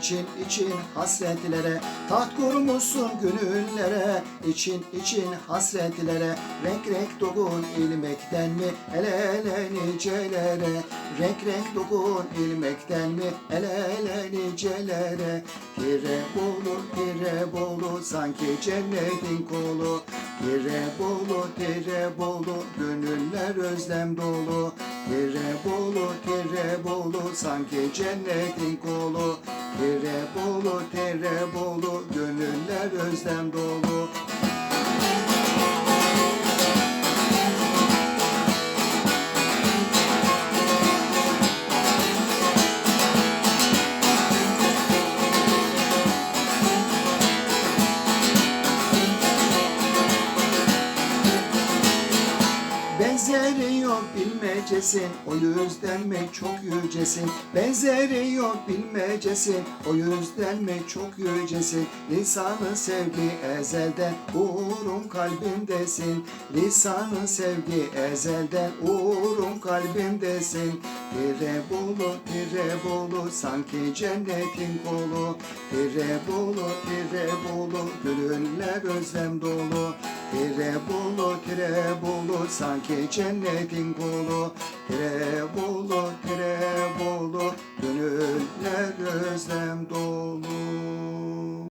için için hasretlere Taht kurmuşsun gönüllere için için hasretlere Renk renk dokun ilmekten mi ele ele nicelere? Renk renk dokun ilmekten mi ele ele nicelere? Pire bolu pire bolu sanki cennetin kolu Pire bolu pire bolu gönüller özlem dolu. Pire bolu pire bolu sanki cennetin kolu. Pire bolu pire bolu gönüller özlem dolu Benzeri yok bilmecesin O yüzden mi çok yücesin? Benzeri yok bilmecesin O yüzden mi çok yücesin? Lisanı sevgi ezelden Uğrum kalbimdesin Lisanı sevgi ezelden Uğrum kalbimdesin Pire bulu pire bulu Sanki cennetin kolu. Pire bulu pire bulu Gönüller özlem dolu Pire bulu pire bulu Sanki cennetin kolu Pire